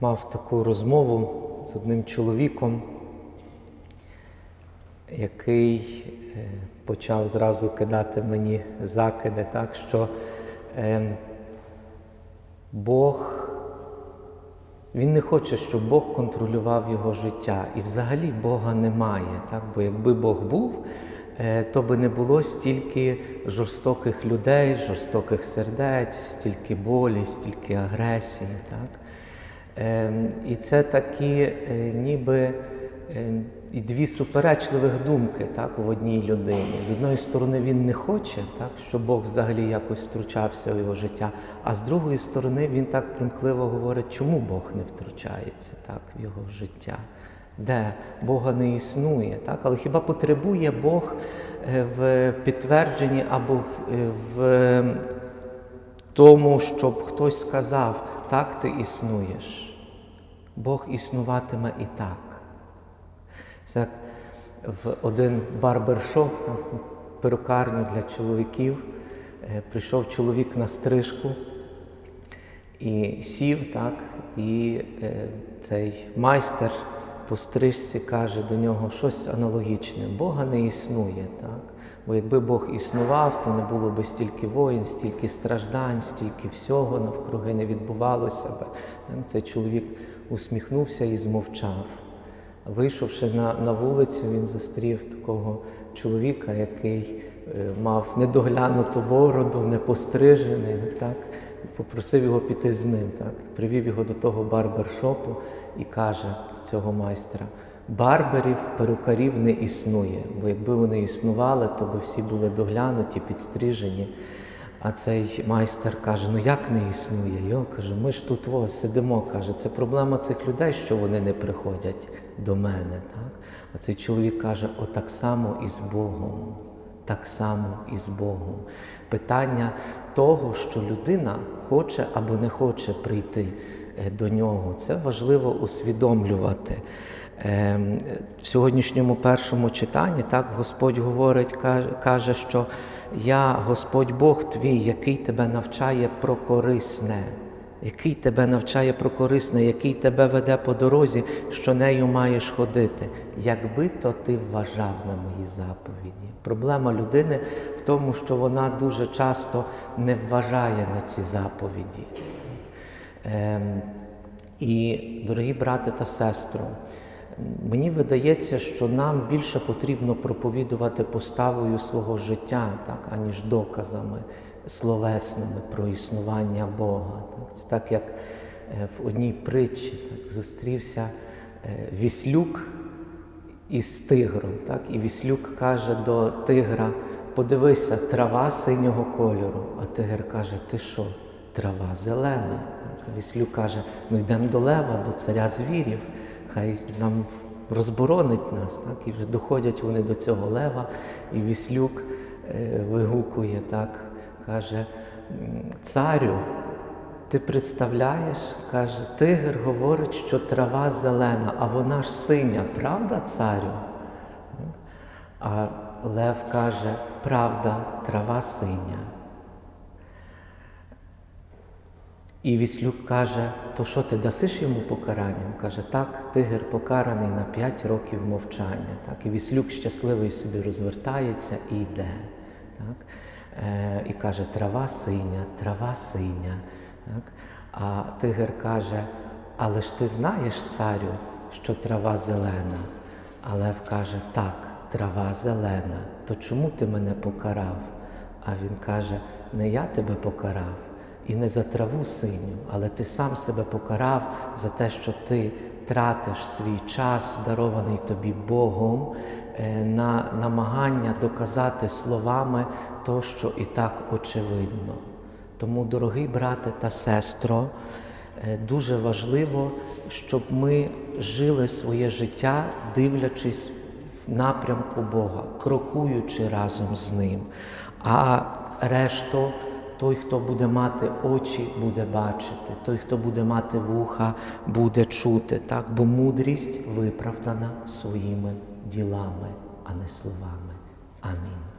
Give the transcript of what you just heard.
мав таку розмову з одним чоловіком, який е, почав зразу кидати мені закиди, так що е, Бог, він не хоче, щоб Бог контролював його життя. І взагалі Бога немає. Так? Бо якби Бог був, е, то би не було стільки жорстоких людей, жорстоких сердець, стільки болі, стільки агресії. Так? Ем, І це такі е, ніби ем, і дві суперечливих думки так, в одній людині. З одної сторони, він не хоче, так, щоб Бог взагалі якось втручався в його життя, а з другої сторони, він так примхливо говорить, чому Бог не втручається так, в його життя. Де Бога не існує, так? але хіба потребує Бог е, в підтвердженні або в, е, в ем, тому, щоб хтось сказав, так ти існуєш. Бог існуватиме і так. Це в один барбершоп, там перукарню для чоловіків, е, прийшов чоловік на стрижку і сів, так, і е, цей майстер по стрижці каже до нього щось аналогічне. Бога не існує. Так? Бо якби Бог існував, то не було би стільки воїн, стільки страждань, стільки всього навкруги не відбувалося би. Цей чоловік усміхнувся і змовчав. Вийшовши на, на вулицю, він зустрів такого чоловіка, який е, мав недоглянуту бороду, не пострижений, так? попросив його піти з ним. Так? Привів його до того барбершопу і каже цього майстра: барберів, перукарів не існує, бо якби вони існували, то би всі були доглянуті, підстрижені. А цей майстер каже: ну як не існує? Йо, каже, ми ж тут о, сидимо. каже, це проблема цих людей, що вони не приходять до мене. Так? А цей чоловік каже: отак само і з Богом. Так само і з Богом. Питання того, що людина хоче або не хоче прийти е, до нього, це важливо усвідомлювати. Ем, В сьогоднішньому першому читанні так Господь говорить, каже- що я Господь Бог твій, який тебе навчає про корисне, який тебе навчає про корисне, який тебе веде по дорозі, що нею маєш ходити. Якби то ти вважав на мої заповіді. Проблема людини в тому, що вона дуже часто не вважає на ці заповіді. Ем, і, дорогі брати та сестри, мені видається, що нам більше потрібно проповідувати поставою свого життя, так, аніж доказами словесними про існування Бога. Так. Це так, як е, в одній притчі так, зустрівся е, віслюк із тигром. Так? І віслюк каже до тигра: подивися, трава синього кольору. А тигр каже: Ти що, трава зелена? Так? Віслюк каже: ну йдемо до лева, до царя звірів, хай нам розборонить нас. Так? І вже доходять вони до цього лева, і віслюк е, вигукує, так, каже, царю. Ти представляєш, каже, тигр говорить, що трава зелена, а вона ж синя, правда, царю? А Лев каже, правда, трава синя. І Віслюк каже, то що ти дасиш йому покарання? Він каже, так, тигр покараний на п'ять років мовчання. Так? І Віслюк щасливий собі розвертається і йде. Так? Е, і каже, трава синя, трава синя. Так? А тигр каже, але ж ти знаєш, царю, що трава зелена. А Лев каже, так, трава зелена, то чому ти мене покарав? А він каже, не я тебе покарав і не за траву синю, але ти сам себе покарав за те, що ти тратиш свій час, дарований тобі Богом, е, на намагання доказати словами то, що і так очевидно. Тому, дорогий брате та сестро, е, дуже важливо, щоб ми жили своє життя, дивлячись в напрямку Бога, крокуючи разом з Ним. А решту, той, хто буде мати очі, буде бачити, той, хто буде мати вуха, буде чути. Так? Бо мудрість виправдана своїми ділами, а не словами. Амінь.